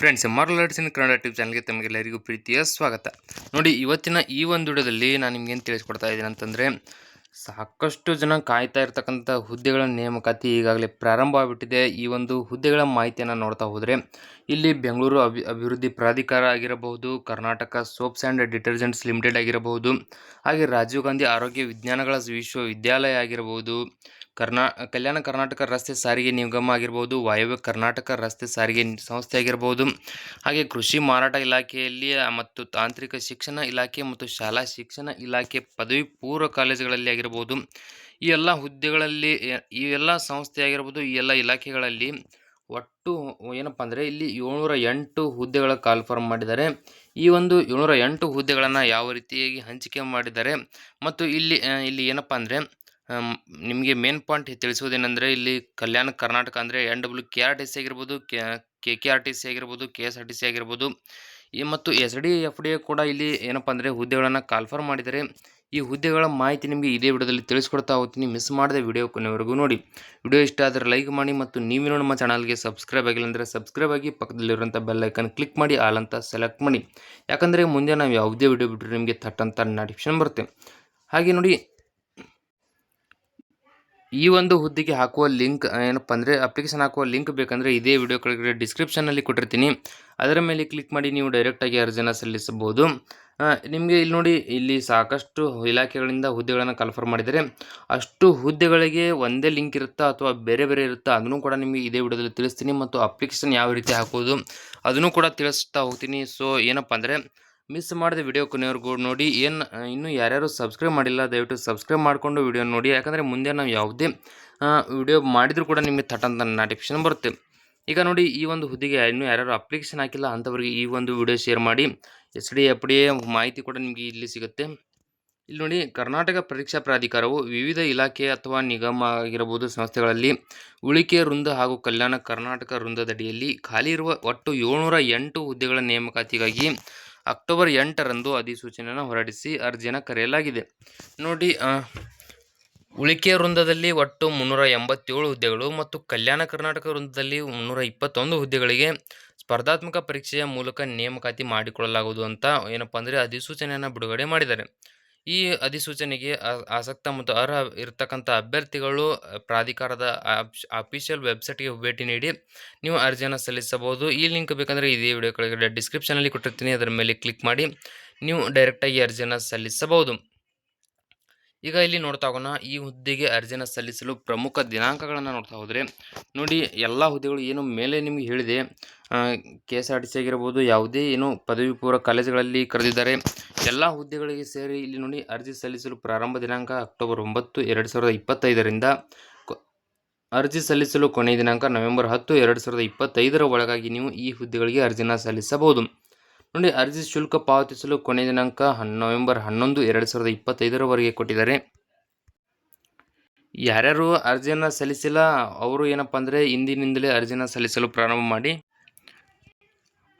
Friends arts in Kannada tube ಚಾನಲ್ಗೆ ತಮಗೆಲ್ಲರಿಗೂ ಪ್ರೀತಿಯ ಸ್ವಾಗತ. ನೋಡಿ, ಇವತ್ತಿನ ಈ ಒಂದು ವಿಡಿಯೋದಲ್ಲಿ ನಾನು ನಿಮ್ಗೇನು ತಿಳಿಸ್ಕೊಡ್ತಾ ಇದ್ದೀನಿ ಅಂತಂದರೆ ಸಾಕಷ್ಟು ಜನ ಕಾಯ್ತಾ ಇರ್ತಕ್ಕಂಥ ಹುದ್ದೆಗಳ ನೇಮಕಾತಿ ಈಗಾಗಲೇ ಪ್ರಾರಂಭ ಆಗಿಬಿಟ್ಟಿದೆ ಈ ಒಂದು ಹುದ್ದೆಗಳ ಮಾಹಿತಿಯನ್ನು ನೋಡ್ತಾ ಹೋದರೆ ಇಲ್ಲಿ ಬೆಂಗಳೂರು ಅಭಿ, ಅಭಿವೃದ್ಧಿ ಪ್ರಾಧಿಕಾರ ಆಗಿರಬಹುದು, Karnataka soaps and detergents limited ಆಗಿರಬಹುದು, ಹಾಗೆ ರಾಜೀವ್ ಗಾಂಧಿ ಆರೋಗ್ಯ ವಿಜ್ಞಾನಗಳ ವಿಶ್ವವಿದ್ಯಾಲಯ ಆಗಿರಬಹುದು, ಕರ್ನಾ, ಕಲ್ಯಾಣ ಕರ್ನಾಟಕ ರಸ್ತೆ ಸಾರಿಗೆ ನಿಗಮ ಆಗಿರ್ಬೋದು ವಾಯವ್ಯ ಕರ್ನಾಟಕ ರಸ್ತೆ ಸಾರಿಗೆ ಸಂಸ್ಥೆ ಆಗಿರ್ಬೋದು ಹಾಗೆ ಕೃಷಿ ಮಾರಾಟ ಇಲಾಖೆಯಲ್ಲಿ ಮತ್ತು ತಾಂತ್ರಿಕ ಶಿಕ್ಷಣ ಇಲಾಖೆ ಮತ್ತು ಶಾಲಾ ಶಿಕ್ಷಣ ಇಲಾಖೆ ಪದವಿ ಪೂರ್ವ ಕಾಲೇಜುಗಳಲ್ಲಿ ಆಗಿರ್ಬೋದು ಈ ಎಲ್ಲ ಹುದ್ದೆಗಳಲ್ಲಿ ಈ ಎಲ್ಲ ಸಂಸ್ಥೆ ಆಗಿರ್ಬೋದು, ಈ ಎಲ್ಲ ಇಲಾಖೆಗಳಲ್ಲಿ ಒಟ್ಟು ಏನಪ್ಪ ಅಂದರೆ ಇಲ್ಲಿ ಏಳ್ನೂರ ಎಂಟು ಹುದ್ದೆಗಳ ಕಾಲ್ಫಾರ್ಮ್ ಮಾಡಿದ್ದಾರೆ. ಈ ಒಂದು ಏಳ್ನೂರ ಎಂಟು ಹುದ್ದೆಗಳನ್ನು ಯಾವ ರೀತಿಯಾಗಿ ಹಂಚಿಕೆ ಮಾಡಿದ್ದಾರೆ ಮತ್ತು ಇಲ್ಲಿ ಇಲ್ಲಿ ಏನಪ್ಪ ಅಂದರೆ ನಿಮಗೆ ಮೇನ್ ಪಾಯಿಂಟ್ ತಿಳಿಸುವುದೇನೆಂದರೆ ಇಲ್ಲಿ ಕಲ್ಯಾಣ ಕರ್ನಾಟಕ ಅಂದರೆ N W K R T C ಆಗಿರ್ಬೋದು, K K K R T C ಆಗಿರ್ಬೋದು, K S R T C ಆಗಿರ್ಬೋದು. ಮತ್ತು ಎಸ್ ಡಿ ಎಫ್ ಡಿ ಕೂಡ ಇಲ್ಲಿ ಏನಪ್ಪ ಅಂದರೆ ಹುದ್ದೆಗಳನ್ನು ಕಾಲ್ಫಾರ್ಮ್ ಮಾಡಿದ್ದಾರೆ. ಈ ಹುದ್ದೆಗಳ ಮಾಹಿತಿ ನಿಮಗೆ ಇದೇ ವಿಡಿಯೋದಲ್ಲಿ ತಿಳಿಸ್ಕೊಡ್ತಾ ಹೋಗ್ತೀನಿ. ಮಿಸ್ ಮಾಡದೆ ವಿಡಿಯೋ ಕೊನೆವರೆಗೂ ನೋಡಿ. ವಿಡಿಯೋ ಇಷ್ಟ ಆದರೆ ಲೈಕ್ ಮಾಡಿ ಮತ್ತು ನೀವೇನು ನಮ್ಮ ಚಾನಲ್ಗೆ ಸಬ್ಸ್ಕ್ರೈಬ್ ಆಗಿಲ್ಲ ಅಂದರೆ ಸಬ್ಸ್ಕ್ರೈಬ್ ಆಗಿ ಪಕ್ಕದಲ್ಲಿರುವಂಥ ಬೆಲ್ಲೈಕನ್ ಕ್ಲಿಕ್ ಮಾಡಿ ಆಲ್ ಅಂತ ಸೆಲೆಕ್ಟ್ ಮಾಡಿ. ಯಾಕಂದರೆ ಮುಂದೆ ನಾವು ಯಾವುದೇ ವಿಡಿಯೋ ಬಿಟ್ಟರೆ ನಿಮಗೆ ಥಟ್ ಅಂತ ನೋಟಿಫಿಕೇಶನ್ ಬರುತ್ತೆ. ಹಾಗೆ ನೋಡಿ, ಈ ಒಂದು ಹುದ್ದೆಗೆ ಹಾಕುವ ಲಿಂಕ್ ಏನಪ್ಪ ಅಂದರೆ ಅಪ್ಲಿಕೇಶನ್ ಹಾಕುವ ಲಿಂಕ್ ಬೇಕಂದರೆ ಇದೇ ವಿಡಿಯೋ ಕೆಳಗಡೆ ಡಿಸ್ಕ್ರಿಪ್ಷನಲ್ಲಿ ಕೊಟ್ಟಿರ್ತೀನಿ. ಅದರ ಮೇಲೆ ಕ್ಲಿಕ್ ಮಾಡಿ, ನೀವು ಡೈರೆಕ್ಟಾಗಿ ಅರ್ಜಿನ ಸಲ್ಲಿಸಬಹುದು. ನಿಮಗೆ ಇಲ್ಲಿ ನೋಡಿ, ಇಲ್ಲಿ ಸಾಕಷ್ಟು ಇಲಾಖೆಗಳಿಂದ ಹುದ್ದೆಗಳನ್ನು ಕನ್ಫರ್ಮ್ ಮಾಡಿದರೆ ಅಷ್ಟು ಹುದ್ದೆಗಳಿಗೆ ಒಂದೇ ಲಿಂಕ್ ಇರುತ್ತಾ ಅಥವಾ ಬೇರೆ ಬೇರೆ ಇರುತ್ತಾ, ಅದನ್ನು ಕೂಡ ನಿಮಗೆ ಇದೇ ವಿಡಿಯೋದಲ್ಲಿ ತಿಳಿಸ್ತೀನಿ ಮತ್ತು ಅಪ್ಲಿಕೇಶನ್ ಯಾವ ರೀತಿ ಹಾಕೋದು ಅದನ್ನು ಕೂಡ ತಿಳಿಸ್ತಾ ಹೋಗ್ತೀನಿ. ಸೊ ಏನಪ್ಪ ಅಂದರೆ, ಮಿಸ್ ಮಾಡಿದ ವಿಡಿಯೋ ಕೊನೆಯವರೆಗೂ ನೋಡಿ, ಏನು ಇನ್ನೂ ಯಾರ್ಯಾರು ಸಬ್ಸ್ಕ್ರೈಬ್ ಮಾಡಿಲ್ಲ, ದಯವಿಟ್ಟು ಸಬ್ಸ್ಕ್ರೈಬ್ ಮಾಡಿಕೊಂಡು ವಿಡಿಯೋ ನೋಡಿ, ಯಾಕಂದರೆ ಮುಂದೆ ನಾವು ಯಾವುದೇ ವಿಡಿಯೋ ಮಾಡಿದರೂ ಕೂಡ ನಿಮಗೆ ಥಟ್ ಅಂತ ನೋಟಿಫಿಕೇಶನ್ ಬರುತ್ತೆ. ಈಗ ನೋಡಿ ಈ ಒಂದು ಹುದ್ದೆಗೆ ಇನ್ನೂ ಯಾರ್ಯಾರು ಅಪ್ಲಿಕೇಶನ್ ಹಾಕಿಲ್ಲ ಅಂಥವ್ರಿಗೆ ಈ ಒಂದು ವಿಡಿಯೋ ಶೇರ್ ಮಾಡಿ. ಎಸ್ ಡಿ ಎಫ್ ಡಿ ಮಾಹಿತಿ ಕೂಡ ನಿಮಗೆ ಇಲ್ಲಿ ಸಿಗುತ್ತೆ. ಇಲ್ಲಿ ನೋಡಿ ಕರ್ನಾಟಕ ಪರೀಕ್ಷಾ ಪ್ರಾಧಿಕಾರವು ವಿವಿಧ ಇಲಾಖೆ ಅಥವಾ ನಿಗಮ ಆಗಿರಬಹುದು ಸಂಸ್ಥೆಗಳಲ್ಲಿ ಉಳಿಕೆ ವೃಂದ ಹಾಗೂ ಕಲ್ಯಾಣ ಕರ್ನಾಟಕ ವೃಂದದಡಿಯಲ್ಲಿ ಖಾಲಿ ಇರುವ ಒಟ್ಟು ಏಳ್ನೂರ ಎಂಟು ಹುದ್ದೆಗಳ ನೇಮಕಾತಿಗಾಗಿ ಅಕ್ಟೋಬರ್ ಎಂಟರಂದು ಅಧಿಸೂಚನೆಯನ್ನು ಹೊರಡಿಸಿ ಅರ್ಜಿಯನ್ನು ಕರೆಯಲಾಗಿದೆ. ನೋಡಿ ಉಳಿಕೆ ವೃಂದದಲ್ಲಿ ಒಟ್ಟು ಮುನ್ನೂರ ಎಂಬತ್ತೇಳು ಹುದ್ದೆಗಳು ಮತ್ತು ಕಲ್ಯಾಣ ಕರ್ನಾಟಕ ವೃಂದದಲ್ಲಿ ಮುನ್ನೂರ ಇಪ್ಪತ್ತೊಂದು ಹುದ್ದೆಗಳಿಗೆ ಸ್ಪರ್ಧಾತ್ಮಕ ಪರೀಕ್ಷೆಯ ಮೂಲಕ ನೇಮಕಾತಿ ಮಾಡಿಕೊಳ್ಳಲಾಗುವುದು ಅಂತ ಏನಪ್ಪ ಅಂದರೆ ಅಧಿಸೂಚನೆಯನ್ನು ಬಿಡುಗಡೆ ಮಾಡಿದ್ದಾರೆ. ಈ ಅಧಿಸೂಚನೆಗೆ ಆಸಕ್ತ ಮತ್ತು ಅರ್ಹ ಇರತಕ್ಕಂಥ ಅಭ್ಯರ್ಥಿಗಳು ಪ್ರಾಧಿಕಾರದ ಅಫಿಷಿಯಲ್ ವೆಬ್ಸೈಟ್ಗೆ ಭೇಟಿ ನೀಡಿ ನೀವು ಅರ್ಜಿಯನ್ನು ಸಲ್ಲಿಸಬಹುದು. ಈ ಲಿಂಕ್ ಬೇಕಂದರೆ ಇದೇ ವಿಡಿಯೋ ಕೆಳಗಡೆ ಡಿಸ್ಕ್ರಿಪ್ಷನಲ್ಲಿ ಕೊಟ್ಟಿರ್ತೀನಿ. ಅದರ ಮೇಲೆ ಕ್ಲಿಕ್ ಮಾಡಿ ನೀವು ಡೈರೆಕ್ಟಾಗಿ ಅರ್ಜಿಯನ್ನು ಸಲ್ಲಿಸಬಹುದು. ಈಗ ಇಲ್ಲಿ ನೋಡ್ತಾ ಹೋಗೋಣ, ಈ ಹುದ್ದೆಗೆ ಅರ್ಜಿನ ಸಲ್ಲಿಸಲು ಪ್ರಮುಖ ದಿನಾಂಕಗಳನ್ನು ನೋಡ್ತಾ ಹೋದರೆ, ನೋಡಿ ಎಲ್ಲ ಹುದ್ದೆಗಳು ಏನು ಮೇಲೆ ನಿಮಗೆ ಹೇಳಿದೆ K S R T C ಆಗಿರ್ಬೋದು, ಯಾವುದೇ ಏನು ಪದವಿ ಪೂರ್ವ ಕಾಲೇಜುಗಳಲ್ಲಿ ಕರೆದಿದ್ದಾರೆ, ಎಲ್ಲ ಹುದ್ದೆಗಳಿಗೆ ಸೇರಿ ಇಲ್ಲಿ ನೋಡಿ ಅರ್ಜಿ ಸಲ್ಲಿಸಲು ಪ್ರಾರಂಭ ದಿನಾಂಕ ಅಕ್ಟೋಬರ್ ಒಂಬತ್ತು, ಎರಡು ಸಾವಿರದ ಇಪ್ಪತ್ತೈದರಿಂದ ಅರ್ಜಿ ಸಲ್ಲಿಸಲು ಕೊನೆಯ ದಿನಾಂಕ ನವೆಂಬರ್ ಹತ್ತು, ಎರಡು ಸಾವಿರದ ಇಪ್ಪತ್ತೈದರ ಒಳಗಾಗಿ ನೀವು ಈ ಹುದ್ದೆಗಳಿಗೆ ಅರ್ಜಿನ ಸಲ್ಲಿಸಬಹುದು. ನೋಡಿ, ಅರ್ಜಿ ಶುಲ್ಕ ಪಾವತಿಸಲು ಕೊನೆಯ ದಿನಾಂಕ ನವೆಂಬರ್ ಹನ್ನೊಂದು, ಎರಡು ಸಾವಿರದ ಇಪ್ಪತ್ತೈದರವರೆಗೆ ಕೊಟ್ಟಿದ್ದಾರೆ. ಯಾರ್ಯಾರು ಅರ್ಜಿಯನ್ನು ಸಲ್ಲಿಸಿಲ್ಲ, ಅವರು ಏನಪ್ಪ ಅಂದರೆ ಇಂದಿನಿಂದಲೇ ಅರ್ಜಿನ ಸಲ್ಲಿಸಲು ಪ್ರಾರಂಭ ಮಾಡಿ.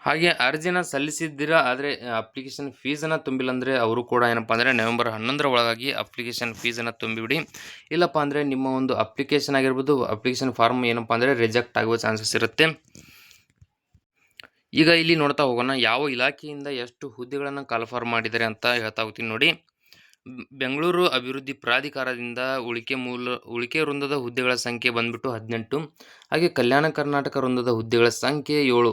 ಹಾಗೆ ಅರ್ಜಿನ ಸಲ್ಲಿಸಿದ್ದೀರಾ, ಆದರೆ ಅಪ್ಲಿಕೇಶನ್ ಫೀಸನ್ನು ತುಂಬಿಲ್ಲ ಅಂದರೆ ಅವರು ಕೂಡ ಏನಪ್ಪ ಅಂದರೆ ನವೆಂಬರ್ ಹನ್ನೊಂದರ ಒಳಗಾಗಿ ಅಪ್ಲಿಕೇಶನ್ ಫೀಸನ್ನು ತುಂಬಿಬಿಡಿ. ಇಲ್ಲಪ್ಪ ಅಂದರೆ ನಿಮ್ಮ ಒಂದು ಅಪ್ಲಿಕೇಶನ್ ಆಗಿರ್ಬೋದು, ಅಪ್ಲಿಕೇಶನ್ ಫಾರ್ಮ್ ಏನಪ್ಪ ಅಂದರೆ ರಿಜೆಕ್ಟ್ ಆಗುವ ಚಾನ್ಸಸ್ ಇರುತ್ತೆ. ಈಗ ಇಲ್ಲಿ ನೋಡ್ತಾ ಹೋಗೋಣ, ಯಾವ ಇಲಾಖೆಯಿಂದ ಎಷ್ಟು ಹುದ್ದೆಗಳನ್ನು ಕಾಲ್ಫಾರ್ ಮಾಡಿದ್ದಾರೆ ಅಂತ ಹೇಳ್ತಾ ಹೋಗ್ತೀನಿ ನೋಡಿ. ಬೆಂಗಳೂರು ಅಭಿವೃದ್ಧಿ ಪ್ರಾಧಿಕಾರದಿಂದ ಉಳಿಕೆ ಮೂಲ, ಉಳಿಕೆ ವೃಂದದ ಹುದ್ದೆಗಳ ಸಂಖ್ಯೆ ಬಂದ್ಬಿಟ್ಟು ಹದಿನೆಂಟು, ಹಾಗೆ ಕಲ್ಯಾಣ ಕರ್ನಾಟಕ ವೃಂದದ ಹುದ್ದೆಗಳ ಸಂಖ್ಯೆ ಏಳು.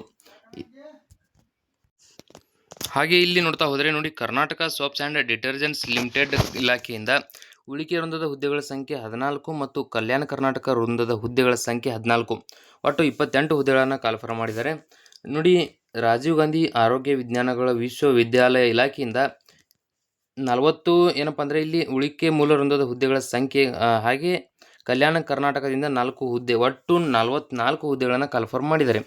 ಹಾಗೆ ಇಲ್ಲಿ ನೋಡ್ತಾ ಹೋದರೆ ನೋಡಿ, Karnataka soaps and detergents limited ಇಲಾಖೆಯಿಂದ ಉಳಿಕೆ ವೃಂದದ ಹುದ್ದೆಗಳ ಸಂಖ್ಯೆ ಹದಿನಾಲ್ಕು ಮತ್ತು ಕಲ್ಯಾಣ ಕರ್ನಾಟಕ ವೃಂದದ ಹುದ್ದೆಗಳ ಸಂಖ್ಯೆ ಹದಿನಾಲ್ಕು. ಒಟ್ಟು ಇಪ್ಪತ್ತೆಂಟು ಹುದ್ದೆಗಳನ್ನು ಕಾಲ್ಫರ್ ಮಾಡಿದ್ದಾರೆ. ನೋಡಿ, ರಾಜೀವ್ ಗಾಂಧಿ ಆರೋಗ್ಯ ವಿಜ್ಞಾನಗಳ ವಿಶ್ವವಿದ್ಯಾಲಯ ಇಲಾಖೆಯಿಂದ ನಲವತ್ತು ಏನಪ್ಪ ಅಂದರೆ ಇಲ್ಲಿ ಉಳಿಕೆ ಮೂಲ ವೃಂದದ ಹುದ್ದೆಗಳ ಸಂಖ್ಯೆ ಹಾಗೆ ಕಲ್ಯಾಣ ಕರ್ನಾಟಕದಿಂದ ನಾಲ್ಕು ಹುದ್ದೆ, ಒಟ್ಟು ನಲವತ್ನಾಲ್ಕು ಹುದ್ದೆಗಳನ್ನು ಕನ್ಫರ್ಮ್ ಮಾಡಿದ್ದಾರೆ.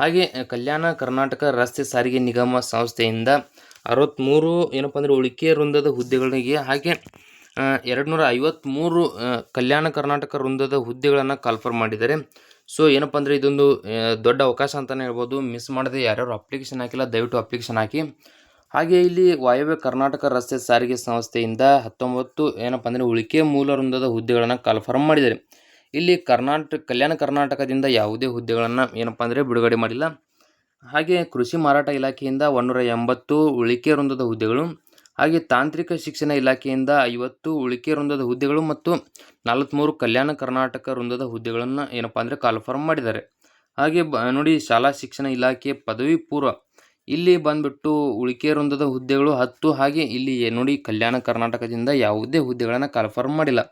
ಹಾಗೆ, ಕಲ್ಯಾಣ ಕರ್ನಾಟಕ ರಸ್ತೆ ಸಾರಿಗೆ ನಿಗಮ ಸಂಸ್ಥೆಯಿಂದ ಅರವತ್ತ್ಮೂರು ಏನಪ್ಪ ಅಂದರೆ ಉಳಿಕೆ ವೃಂದದ ಹುದ್ದೆಗಳಿಗೆ, ಹಾಗೆ ಎರಡು ನೂರ ಐವತ್ತ್ಮೂರು ಕಲ್ಯಾಣ ಕರ್ನಾಟಕ ವೃಂದದ ಹುದ್ದೆಗಳನ್ನು ಕನ್ಫರ್ಮ್ ಮಾಡಿದ್ದಾರೆ. ಸೊ ಏನಪ್ಪ ಅಂದರೆ ಇದೊಂದು ದೊಡ್ಡ ಅವಕಾಶ ಅಂತಲೇ ಹೇಳ್ಬೋದು. ಮಿಸ್ ಮಾಡದೆ ಯಾರ್ಯಾರು ಅಪ್ಲಿಕೇಶನ್ ಹಾಕಿಲ್ಲ, ದಯವಿಟ್ಟು ಅಪ್ಲಿಕೇಶನ್ ಹಾಕಿ. ಹಾಗೆ ಇಲ್ಲಿ ವಾಯವ್ಯ ಕರ್ನಾಟಕ ರಸ್ತೆ ಸಾರಿಗೆ ಸಂಸ್ಥೆಯಿಂದ ಹತ್ತೊಂಬತ್ತು, ಏನಪ್ಪ ಅಂದರೆ ಉಳಿಕೆ ಮೂಲ ವೃಂದದ ಹುದ್ದೆಗಳನ್ನು ಕನ್ಫರ್ಮ್ ಮಾಡಿದ್ದಾರೆ. ಇಲ್ಲಿ ಕರ್ನಾಟಕ ಕಲ್ಯಾಣ ಕರ್ನಾಟಕದಿಂದ ಯಾವುದೇ ಹುದ್ದೆಗಳನ್ನು ಏನಪ್ಪ ಅಂದರೆ ಬಿಡುಗಡೆ ಮಾಡಿಲ್ಲ. ಹಾಗೆ ಕೃಷಿ ಮಾರಾಟ ಇಲಾಖೆಯಿಂದ ಒಂದೂರ ಎಂಬತ್ತು ಉಳಿಕೆ ವೃಂದದ ಹುದ್ದೆಗಳು ಹಾಗೆ ತಾಂತ್ರಿಕ ಶಿಕ್ಷಣ ಇಲಾಖೆಯಿಂದ ಐವತ್ತು ಉಳಿಕೆ ವೃಂದದ ಹುದ್ದೆಗಳು ಮತ್ತು ನಲವತ್ತ್ಮೂರು ಕಲ್ಯಾಣ ಕರ್ನಾಟಕ ವೃಂದದ ಹುದ್ದೆಗಳನ್ನು ಏನಪ್ಪ ಅಂದರೆ ಕಾಲ್ಫಾರ್ಮ್ ಮಾಡಿದ್ದಾರೆ. ಹಾಗೆ ಬ, ನೋಡಿ ಶಾಲಾ ಶಿಕ್ಷಣ ಇಲಾಖೆ ಪದವಿ ಪೂರ್ವ ಇಲ್ಲಿ ಬಂದ್ಬಿಟ್ಟು ಉಳಿಕೆ ವೃಂದದ ಹುದ್ದೆಗಳು ಹತ್ತು, ಹಾಗೆ ಇಲ್ಲಿ ನೋಡಿ ಕಲ್ಯಾಣ ಕರ್ನಾಟಕದಿಂದ ಯಾವುದೇ ಹುದ್ದೆಗಳನ್ನು ಕಾಲ್ಫಾರ್ಮ್ ಮಾಡಿಲ್ಲ.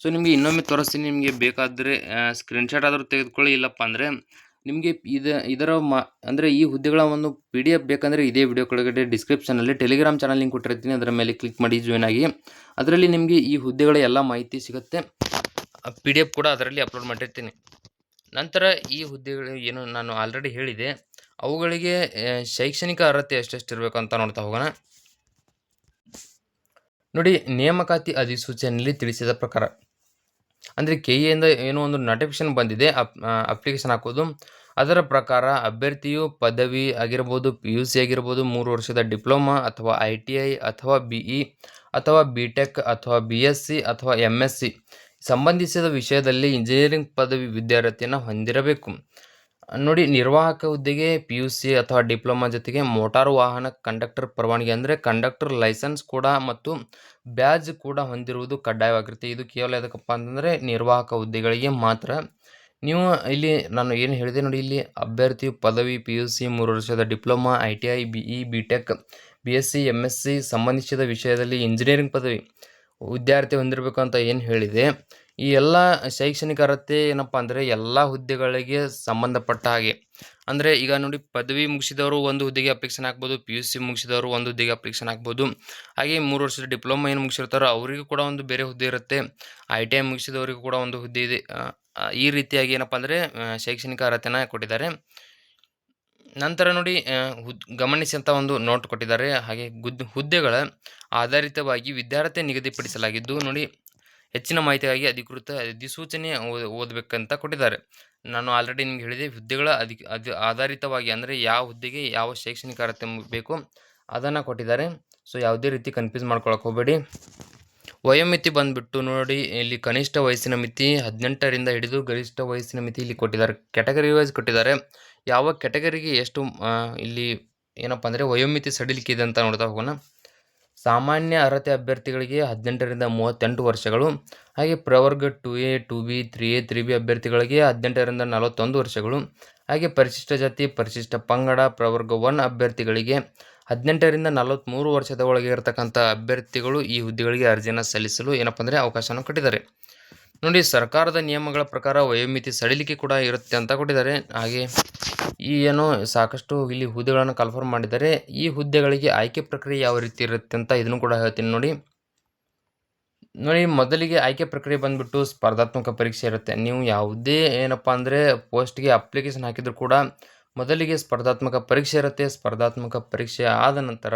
ಸೊ ನಿಮಗೆ ಇನ್ನೊಮ್ಮೆ ತೋರಿಸ್ತೀನಿ, ನಿಮಗೆ ಬೇಕಾದರೆ ಸ್ಕ್ರೀನ್ಶಾಟ್ ಆದರೂ ತೆಗೆದುಕೊಳ್ಳಿ, ಇಲ್ಲಪ್ಪ ಅಂದರೆ ನಿಮಗೆ ಇದು, ಇದರ ಮಾ, ಅಂದರೆ ಈ ಹುದ್ದೆಗಳ ಒಂದು ಪಿ ಡಿ ಎಫ್ ಬೇಕಂದರೆ ಇದೇ ವಿಡಿಯೋ ಕೆಳಗಡೆ ಡಿಸ್ಕ್ರಿಪ್ಷನಲ್ಲಿ ಟೆಲಿಗ್ರಾಮ್ ಚಾನಲ್ ಲಿಂಕ್ ಕೊಟ್ಟಿರ್ತೀನಿ. ಅದರ ಮೇಲೆ ಕ್ಲಿಕ್ ಮಾಡಿ ಜಾಯ್ನ್ ಆಗಿ. ಅದರಲ್ಲಿ ನಿಮಗೆ ಈ ಹುದ್ದೆಗಳ ಎಲ್ಲ ಮಾಹಿತಿ ಸಿಗುತ್ತೆ. ಪಿ ಡಿ ಎಫ್ ಕೂಡ ಅದರಲ್ಲಿ ಅಪ್ಲೋಡ್ ಮಾಡಿರ್ತೀನಿ. ನಂತರ ಈ ಹುದ್ದೆಗಳು ಏನು ನಾನು ಆಲ್ರೆಡಿ ಹೇಳಿದೆ. ಅವುಗಳಿಗೆ ಶೈಕ್ಷಣಿಕ ಅರ್ಹತೆ ಎಷ್ಟೆಷ್ಟು ಅಂತ ನೋಡ್ತಾ ಹೋಗೋಣ. ನೋಡಿ, ನೇಮಕಾತಿ ಅಧಿಸೂಚನೆಯಲ್ಲಿ ತಿಳಿಸಿದ ಪ್ರಕಾರ ಅಂದರೆ ಕೆ ಇಂದ ಏನೋ ಒಂದು ನೋಟಿಫಿಕೇಶನ್ ಬಂದಿದೆ, ಅಪ್ ಅಪ್ಲಿಕೇಶನ್ ಹಾಕೋದು. ಅದರ ಪ್ರಕಾರ ಅಭ್ಯರ್ಥಿಯು ಪದವಿ ಆಗಿರ್ಬೋದು ಪಿ ಯು ಸಿ ಆಗಿರ್ಬೋದು, ಮೂರು ವರ್ಷದ ಡಿಪ್ಲೊಮಾ ಅಥವಾ ಐ ಟಿ ಐ ಅಥವಾ ಬಿ ಇ ಅಥವಾ ಬಿ ಟೆಕ್ ಅಥವಾ ಬಿ ಎಸ್ ಸಿ ಅಥವಾ ಎಂ ಎಸ್ ಸಿ ಸಂಬಂಧಿಸಿದ ವಿಷಯದಲ್ಲಿ ಇಂಜಿನಿಯರಿಂಗ್ ಪದವಿ ವಿದ್ಯಾರ್ಥಿಯನ್ನು ಹೊಂದಿರಬೇಕು. ನೋಡಿ, ನಿರ್ವಾಹಕ ಹುದ್ದೆಗೆ ಪಿ ಯು ಸಿ ಅಥವಾ ಡಿಪ್ಲೊಮಾ ಜೊತೆಗೆ ಮೋಟಾರು ವಾಹನ ಕಂಡಕ್ಟರ್ ಪರವಾನಗಿ ಅಂದರೆ ಕಂಡಕ್ಟರ್ ಲೈಸೆನ್ಸ್ ಕೂಡ ಮತ್ತು ಬ್ಯಾಜ್ ಕೂಡ ಹೊಂದಿರುವುದು ಕಡ್ಡಾಯವಾಗಿರುತ್ತೆ. ಇದು ಕೇವಲ ಯಾವುದಕ್ಕಪ್ಪ ಅಂತಂದರೆ ನಿರ್ವಾಹಕ ಹುದ್ದೆಗಳಿಗೆ ಮಾತ್ರ. ನೀವು ಇಲ್ಲಿ ನಾನು ಏನು ಹೇಳಿದೆ ನೋಡಿ, ಇಲ್ಲಿ ಅಭ್ಯರ್ಥಿಯು ಪದವಿ ಪಿ ಯು ಸಿ ಮೂರು ವರ್ಷದ diploma, I T I, B E, B tech, B S C M S C, ಸಂಬಂಧಿಸಿದ ವಿಷಯದಲ್ಲಿ ಇಂಜಿನಿಯರಿಂಗ್ ಪದವಿ ವಿದ್ಯಾರ್ಥಿ ಹೊಂದಿರಬೇಕು ಅಂತ ಏನು ಹೇಳಿದೆ. ಈ ಎಲ್ಲ ಶೈಕ್ಷಣಿಕ ಅರ್ಹತೆ ಏನಪ್ಪ ಅಂದರೆ ಎಲ್ಲ ಹುದ್ದೆಗಳಿಗೆ ಸಂಬಂಧಪಟ್ಟ ಹಾಗೆ. ಅಂದರೆ ಈಗ ನೋಡಿ ಪದವಿ ಮುಗಿಸಿದವರು ಒಂದು ಹುದ್ದೆಗೆ ಅಪ್ಲಿಕೇಶನ್ ಹಾಕ್ಬೋದು ಪಿ ಯು ಸಿ ಮುಗಿಸಿದವರು ಒಂದು ಹುದ್ದೆಗೆ ಅಪ್ಲಿಕೇಶನ್ ಹಾಕ್ಬೋದು. ಹಾಗೆ ಮೂರು ವರ್ಷದ ಡಿಪ್ಲೊಮಾ ಏನು ಮುಗಿಸಿರ್ತಾರೋ ಅವರಿಗೂ ಕೂಡ ಒಂದು ಬೇರೆ ಹುದ್ದೆ ಇರುತ್ತೆ. ಐ ಟಿ ಐ ಮುಗಿಸಿದವರಿಗೂ ಕೂಡ ಒಂದು ಹುದ್ದೆ ಇದೆ. ಈ ರೀತಿಯಾಗಿ ಏನಪ್ಪ ಅಂದರೆ ಶೈಕ್ಷಣಿಕ ಅರ್ಹತೆನ ಕೊಟ್ಟಿದ್ದಾರೆ. ನಂತರ ನೋಡಿ ಹುದ್ ಗಮನಿಸಿದಂಥ ಒಂದು ನೋಟ್ ಕೊಟ್ಟಿದ್ದಾರೆ. ಹಾಗೆ ಗುದ್, ಹುದ್ದೆಗಳ ಆಧಾರಿತವಾಗಿ ವಿದ್ಯಾರ್ಥಿ ನಿಗದಿಪಡಿಸಲಾಗಿದ್ದು ನೋಡಿ ಹೆಚ್ಚಿನ ಮಾಹಿತಿಗಾಗಿ ಅಧಿಕೃತ ಅಧಿಸೂಚನೆ ಓದ್- ಓದಬೇಕಂತ ಕೊಟ್ಟಿದ್ದಾರೆ. ನಾನು ಆಲ್ರೆಡಿ ನಿಮ್ಗೆ ಹೇಳಿದೆ, ಹುದ್ದೆಗಳ ಅಧಿ ಅದು ಆಧಾರಿತವಾಗಿ ಅಂದರೆ ಯಾವ ಹುದ್ದೆಗೆ ಯಾವ ಶೈಕ್ಷಣಿಕ ಅರ್ಹತೆ ಬೇಕು ಅದನ್ನು ಕೊಟ್ಟಿದ್ದಾರೆ. ಸೊ, ಯಾವುದೇ ರೀತಿ ಕನ್ಫ್ಯೂಸ್ ಮಾಡ್ಕೊಳಕ್ಕೆ ಹೋಗಬೇಡಿ. ವಯೋಮಿತಿ ಬಂದುಬಿಟ್ಟು ನೋಡಿ, ಇಲ್ಲಿ ಕನಿಷ್ಠ ವಯಸ್ಸಿನ ಮಿತಿ ಹದಿನೆಂಟರಿಂದ ಹಿಡಿದು ಗರಿಷ್ಠ ವಯಸ್ಸಿನ ಮಿತಿ ಇಲ್ಲಿ ಕೊಟ್ಟಿದ್ದಾರೆ. ಕ್ಯಾಟಗರಿ ವೈಸ್ ಕೊಟ್ಟಿದ್ದಾರೆ. ಯಾವ ಕ್ಯಾಟಗರಿಗೆ ಎಷ್ಟು ಇಲ್ಲಿ ಏನಪ್ಪ ಅಂದರೆ ವಯೋಮಿತಿ ಸಡಿಲಿಕೆ ಇದೆ ಅಂತ ನೋಡ್ತಾ ಹೋಗೋಣ. ಸಾಮಾನ್ಯ ಅರ್ಹತೆ ಅಭ್ಯರ್ಥಿಗಳಿಗೆ ಹದಿನೆಂಟರಿಂದ ಮೂವತ್ತೆಂಟು ವರ್ಷಗಳು, ಹಾಗೆ ಪ್ರವರ್ಗ two A two B three A three B ಅಭ್ಯರ್ಥಿಗಳಿಗೆ ಹದಿನೆಂಟರಿಂದ ನಲವತ್ತೊಂದು ವರ್ಷಗಳು, ಹಾಗೆ ಪರಿಶಿಷ್ಟ ಜಾತಿ, ಪರಿಶಿಷ್ಟ ಪಂಗಡ, ಪ್ರವರ್ಗ ಒನ್ ಅಭ್ಯರ್ಥಿಗಳಿಗೆ ಹದಿನೆಂಟರಿಂದ ನಲವತ್ತ್ಮೂರು ವರ್ಷದ ಒಳಗೆ ಇರತಕ್ಕಂಥ ಅಭ್ಯರ್ಥಿಗಳು ಈ ಹುದ್ದೆಗಳಿಗೆ ಅರ್ಜಿಯನ್ನು ಸಲ್ಲಿಸಲು ಏನಪ್ಪ ಅಂದರೆ ಅವಕಾಶವನ್ನು ಕೊಟ್ಟಿದ್ದಾರೆ. ನೋಡಿ, ಸರ್ಕಾರದ ನಿಯಮಗಳ ಪ್ರಕಾರ ವಯೋಮಿತಿ ಸಡಿಲಿಕೆ ಕೂಡ ಇರುತ್ತೆ ಅಂತ ಕೊಟ್ಟಿದ್ದಾರೆ. ಹಾಗೆ ಈ ಏನು ಸಾಕಷ್ಟು ಇಲ್ಲಿ ಹುದ್ದೆಗಳನ್ನು ಕನ್ಫರ್ಮ್ ಮಾಡಿದ್ದಾರೆ. ಈ ಹುದ್ದೆಗಳಿಗೆ ಆಯ್ಕೆ ಪ್ರಕ್ರಿಯೆ ಯಾವ ರೀತಿ ಇರುತ್ತೆ ಅಂತ ಇದನ್ನು ಕೂಡ ಹೇಳ್ತೀನಿ ನೋಡಿ. ನೋಡಿ, ಮೊದಲಿಗೆ ಆಯ್ಕೆ ಪ್ರಕ್ರಿಯೆ ಬಂದುಬಿಟ್ಟು ಸ್ಪರ್ಧಾತ್ಮಕ ಪರೀಕ್ಷೆ ಇರುತ್ತೆ. ನೀವು ಯಾವುದೇ ಏನಪ್ಪ ಅಂದರೆ ಪೋಸ್ಟ್ಗೆ ಅಪ್ಲಿಕೇಶನ್ ಹಾಕಿದ್ರು ಕೂಡ ಮೊದಲಿಗೆ ಸ್ಪರ್ಧಾತ್ಮಕ ಪರೀಕ್ಷೆ ಇರುತ್ತೆ. ಸ್ಪರ್ಧಾತ್ಮಕ ಪರೀಕ್ಷೆ ಆದ ನಂತರ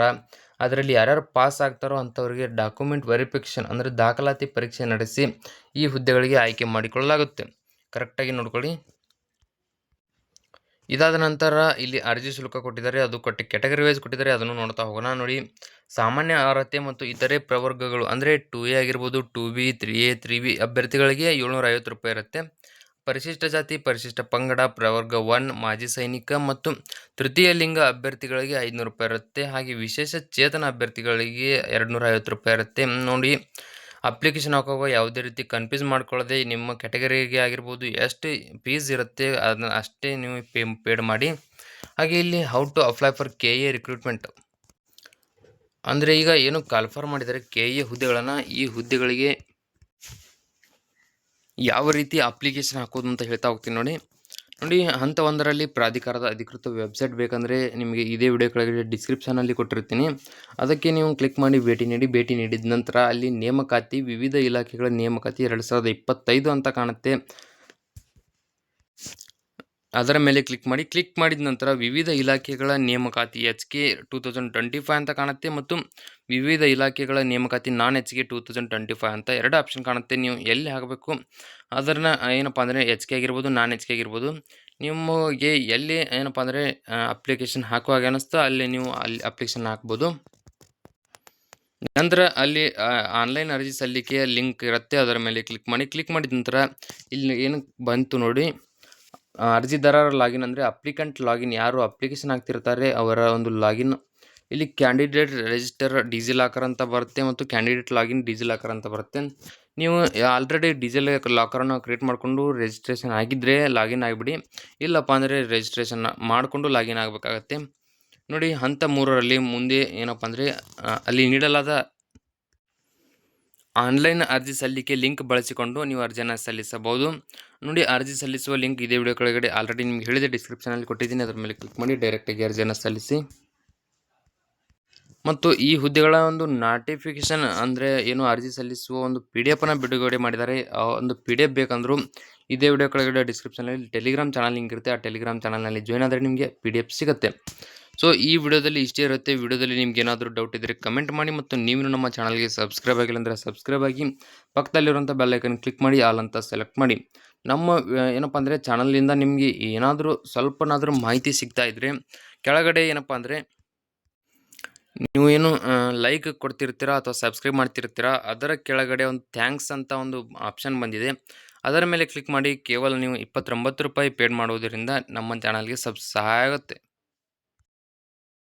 ಅದರಲ್ಲಿ ಯಾರ್ಯಾರು ಪಾಸ್ ಆಗ್ತಾರೋ ಅಂಥವರಿಗೆ ಡಾಕ್ಯುಮೆಂಟ್ ವೆರಿಫಿಕೇಷನ್ ಅಂದರೆ ದಾಖಲಾತಿ ಪರೀಕ್ಷೆ ನಡೆಸಿ ಈ ಹುದ್ದೆಗಳಿಗೆ ಆಯ್ಕೆ ಮಾಡಿಕೊಳ್ಳಲಾಗುತ್ತೆ. ಕರೆಕ್ಟಾಗಿ ನೋಡ್ಕೊಳ್ಳಿ. ಇದಾದ ನಂತರ ಇಲ್ಲಿ ಅರ್ಜಿ ಶುಲ್ಕ ಕೊಟ್ಟಿದ್ದಾರೆ, ಅದು ಕೊಟ್ಟು ಕೆಟಗರಿ ವೈಸ್ ಕೊಟ್ಟಿದ್ದಾರೆ, ಅದನ್ನು ನೋಡ್ತಾ ಹೋಗೋಣ ನೋಡಿ. ಸಾಮಾನ್ಯ ಅರ್ಹತೆ ಮತ್ತು ಇತರೆ ಪ್ರವರ್ಗಗಳು ಅಂದರೆ ಟು ಎ ಆಗಿರ್ಬೋದು two B three A three B ಅಭ್ಯರ್ಥಿಗಳಿಗೆ ಏಳ್ನೂರ ಐವತ್ತು ರೂಪಾಯಿ ಇರುತ್ತೆ. ಪರಿಶಿಷ್ಟ ಜಾತಿ, ಪರಿಶಿಷ್ಟ ಪಂಗಡ, ಪ್ರವರ್ಗ ಒನ್, ಮಾಜಿ ಸೈನಿಕ ಮತ್ತು ತೃತೀಯ ಲಿಂಗ ಅಭ್ಯರ್ಥಿಗಳಿಗೆ ಐದುನೂರು ರೂಪಾಯಿ ಇರುತ್ತೆ. ಹಾಗೆ ವಿಶೇಷ ಚೇತನ ಅಭ್ಯರ್ಥಿಗಳಿಗೆ ಎರಡು ನೂರ ಐವತ್ತು ರೂಪಾಯಿ ಇರುತ್ತೆ. ನೋಡಿ ಅಪ್ಲಿಕೇಶನ್ ಹಾಕುವಾಗ ಯಾವುದೇ ರೀತಿ ಕನ್ಫ್ಯೂಸ್ ಮಾಡ್ಕೊಳ್ಳದೆ ನಿಮ್ಮ ಕ್ಯಾಟಗರಿಗೆ ಆಗಿರ್ಬೋದು ಎಷ್ಟು ಫೀಸ್ ಇರುತ್ತೆ, ಅದನ್ನ ಅಷ್ಟೇ ನೀವು ಪೇ ಪೇಡ್ ಮಾಡಿ. ಹಾಗೆ ಇಲ್ಲಿ how to apply for K A recruitment ಅಂದರೆ ಈಗ ಏನು ಕಾಲ್ಫರ್ ಮಾಡಿದ್ದಾರೆ ಕೆ ಎ ಹುದ್ದೆಗಳನ್ನು, ಈ ಹುದ್ದೆಗಳಿಗೆ ಯಾವ ರೀತಿ ಅಪ್ಲಿಕೇಶನ್ ಹಾಕೋದು ಅಂತ ಹೇಳ್ತಾ ಹೋಗ್ತೀನಿ ನೋಡಿ. ನೋಡಿ ಹಂತ ಒಂದರಲ್ಲಿ ಪ್ರಾಧಿಕಾರದ ಅಧಿಕೃತ ವೆಬ್ಸೈಟ್ ಬೇಕಂದರೆ ನಿಮಗೆ ಇದೇ ವಿಡಿಯೋ ಕೆಳಗಡೆ ಡಿಸ್ಕ್ರಿಪ್ಷನಲ್ಲಿ ಕೊಟ್ಟಿರ್ತೀನಿ. ಅದಕ್ಕೆ ನೀವು ಕ್ಲಿಕ್ ಮಾಡಿ ಭೇಟಿ ನೀಡಿ. ಭೇಟಿ ನೀಡಿದ ನಂತರ ಅಲ್ಲಿ ನೇಮಕಾತಿ, ವಿವಿಧ ಇಲಾಖೆಗಳ ನೇಮಕಾತಿ ಎರಡು ಸಾವಿರದ ಇಪ್ಪತ್ತೈದು ಅಂತ ಕಾಣುತ್ತೆ. ಅದರ ಮೇಲೆ ಕ್ಲಿಕ್ ಮಾಡಿ ಕ್ಲಿಕ್ ಮಾಡಿದ ನಂತರ ವಿವಿಧ ಇಲಾಖೆಗಳ ನೇಮಕಾತಿ H K two thousand twenty five ಅಂತ ಕಾಣುತ್ತೆ ಮತ್ತು ವಿವಿಧ ಇಲಾಖೆಗಳ ನೇಮಕಾತಿ non H K two thousand twenty five ಅಂತ ಎರಡು ಆಪ್ಷನ್ ಕಾಣುತ್ತೆ. ನೀವು ಎಲ್ಲಿ ಹಾಕಬೇಕು? ಅದನ್ನು ಏನಪ್ಪ ಅಂದರೆ ಎಚ್ ಕೆ ಆಗಿರ್ಬೋದು, ನಾನ್ ಎಚ್ ಕೆ ಆಗಿರ್ಬೋದು, ನಿಮಗೆ ಎಲ್ಲಿ, ಏನಪ್ಪ ಅಂದರೆ ಅಪ್ಲಿಕೇಶನ್ ಹಾಕುವಾಗ ಅನ್ನಿಸ್ತೋ ಅಲ್ಲಿ ನೀವು ಅಲ್ಲಿ ಅಪ್ಲಿಕೇಶನ್ ಹಾಕ್ಬೋದು. ನಂತರ ಅಲ್ಲಿ ಆನ್ಲೈನ್ ಅರ್ಜಿ ಸಲ್ಲಿಕೆಯ ಲಿಂಕ್ ಇರುತ್ತೆ, ಅದರ ಮೇಲೆ ಕ್ಲಿಕ್ ಮಾಡಿ. ಕ್ಲಿಕ್ ಮಾಡಿದ ನಂತರ ಇಲ್ಲಿ ಏನು ಬಂತು ನೋಡಿ. ಅರ್ಜಿದಾರರ ಲಾಗಿನ್ ಅಂದರೆ ಅಪ್ಲಿಕೆಂಟ್ ಲಾಗಿನ್ ಯಾರು ಅಪ್ಲಿಕೇಶನ್ ಹಾಕ್ತಿರ್ತಾರೆ ಅವರ ಒಂದು ಲಾಗಿನ್ ಇಲ್ಲಿ ಕ್ಯಾಂಡಿಡೇಟ್ ರಿಜಿಸ್ಟರ್ ಡಿಜಿ ಲಾಕರ್ ಅಂತ ಬರುತ್ತೆ ಮತ್ತು ಕ್ಯಾಂಡಿಡೇಟ್ ಲಾಗಿನ್ ಡಿಜಿ ಲಾಕರ್ ಅಂತ ಬರುತ್ತೆ. ನೀವು ಆಲ್ರೆಡಿ ಡಿಜಿ ಲಾಕರನ್ನು ಕ್ರಿಯೇಟ್ ಮಾಡಿಕೊಂಡು ರಿಜಿಸ್ಟ್ರೇಷನ್ ಆಗಿದ್ದರೆ ಲಾಗಿನ್ ಆಗಿಬಿಡಿ. ಇಲ್ಲಪ್ಪ ಅಂದರೆ ರಿಜಿಸ್ಟ್ರೇಷನ್ ಮಾಡಿಕೊಂಡು ಲಾಗಿನ್ ಆಗಬೇಕಾಗತ್ತೆ. ನೋಡಿ ಹಂತ ಮೂರರಲ್ಲಿ ಮುಂದೆ ಏನಪ್ಪ ಅಂದರೆ ಅಲ್ಲಿ ನೀಡಲಾದ ಆನ್ಲೈನ್ ಅರ್ಜಿ ಸಲ್ಲಿಕೆ ಲಿಂಕ್ ಬಳಸಿಕೊಂಡು ನೀವು ಅರ್ಜಿಯನ್ನು ಸಲ್ಲಿಸಬಹುದು. ನೋಡಿ, ಅರ್ಜಿ ಸಲ್ಲಿಸುವ ಲಿಂಕ್ ಇದೇ ವಿಡಿಯೋ ಕೆಳಗಡೆ ಆಲ್ರೆಡಿ ನಿಮ್ಗೆ ಹೇಳಿದೆ. ಡಿಸ್ಕ್ರಿಪ್ಷನಲ್ಲಿ ಕೊಟ್ಟಿದ್ದೀನಿ. ಅದರ ಮೇಲೆ ಕ್ಲಿಕ್ ಮಾಡಿ ಡೈರೆಕ್ಟಾಗಿ ಅರ್ಜಿಯನ್ನು ಸಲ್ಲಿಸಿ. ಮತ್ತು ಈ ಹುದ್ದೆಗಳ ಒಂದು ನಾಟಿಫಿಕೇಷನ್ ಅಂದರೆ ಏನು ಅರ್ಜಿ ಸಲ್ಲಿಸುವ ಒಂದು ಪಿ ಡಿ ಎಫನ್ನು ಬಿಡುಗಡೆ ಮಾಡಿದ್ದಾರೆ. ಒಂದು ಪಿ ಡಿ ಎಫ್ ಬೇಕಂದರೂ ಇದೇ ವಿಡಿಯೋ ಕೆಳಗಡೆ ಡಿಸ್ಕ್ರಿಪ್ಷನಲ್ಲಿ ಟೆಲಿಗ್ರಾಮ್ ಚಾನಲ್ ಲಿಂಕ್ ಇರುತ್ತೆ. ಆ ಟೆಲಿಗ್ರಾಮ್ ಚಾನಲ್ನಲ್ಲಿ ಜಾಯ್ನ್ ಆದರೆ ನಿಮಗೆ ಪಿ ಡಿ ಎಫ್ ಸಿಗುತ್ತೆ. ಸೊ ಈ ವಿಡಿಯೋದಲ್ಲಿ ಇಷ್ಟೇ ಇರುತ್ತೆ. ವಿಡಿಯೋದಲ್ಲಿ ನಿಮ್ಗೆ ಏನಾದರೂ ಡೌಟ್ ಇದ್ದರೆ ಕಮೆಂಟ್ ಮಾಡಿ ಮತ್ತು ನೀವು ನಮ್ಮ ಚಾನಲ್ಗೆ ಸಬ್ಸ್ಕ್ರೈಬ್ ಆಗಿಲ್ಲ ಅಂದರೆ ಸಬ್ಸ್ಕ್ರೈಬ್ ಆಗಿ ಪಕ್ಕದಲ್ಲಿರುವಂಥ ಬೆಲ್ಲೈಕನ್ ಕ್ಲಿಕ್ ಮಾಡಿ ಆಲ್ ಅಂತ ಸೆಲೆಕ್ಟ್ ಮಾಡಿ. ನಮ್ಮ ಏನಪ್ಪ ಅಂದರೆ ಚಾನಲಿಂದ ನಿಮಗೆ ಏನಾದರೂ ಸ್ವಲ್ಪನಾದರೂ ಮಾಹಿತಿ ಸಿಗ್ತಾ ಇದ್ದರೆ ಕೆಳಗಡೆ ಏನಪ್ಪ ಅಂದರೆ ನೀವು ಏನು ಲೈಕ್ ಕೊಡ್ತಿರ್ತೀರಾ ಅಥವಾ ಸಬ್ಸ್ಕ್ರೈಬ್ ಮಾಡ್ತಿರ್ತೀರಾ, ಅದರ ಕೆಳಗಡೆ ಒಂದು ಥ್ಯಾಂಕ್ಸ್ ಅಂತ ಒಂದು ಆಪ್ಷನ್ ಬಂದಿದೆ. ಅದರ ಮೇಲೆ ಕ್ಲಿಕ್ ಮಾಡಿ ಕೇವಲ ನೀವು ಇಪ್ಪತ್ತೊಂಬತ್ತು ರೂಪಾಯಿ ಪೇಡ್ ಮಾಡುವುದರಿಂದ ನಮ್ಮ ಚಾನಲ್ಗೆ ಸಬ್, ಸಹಾಯ ಆಗುತ್ತೆ.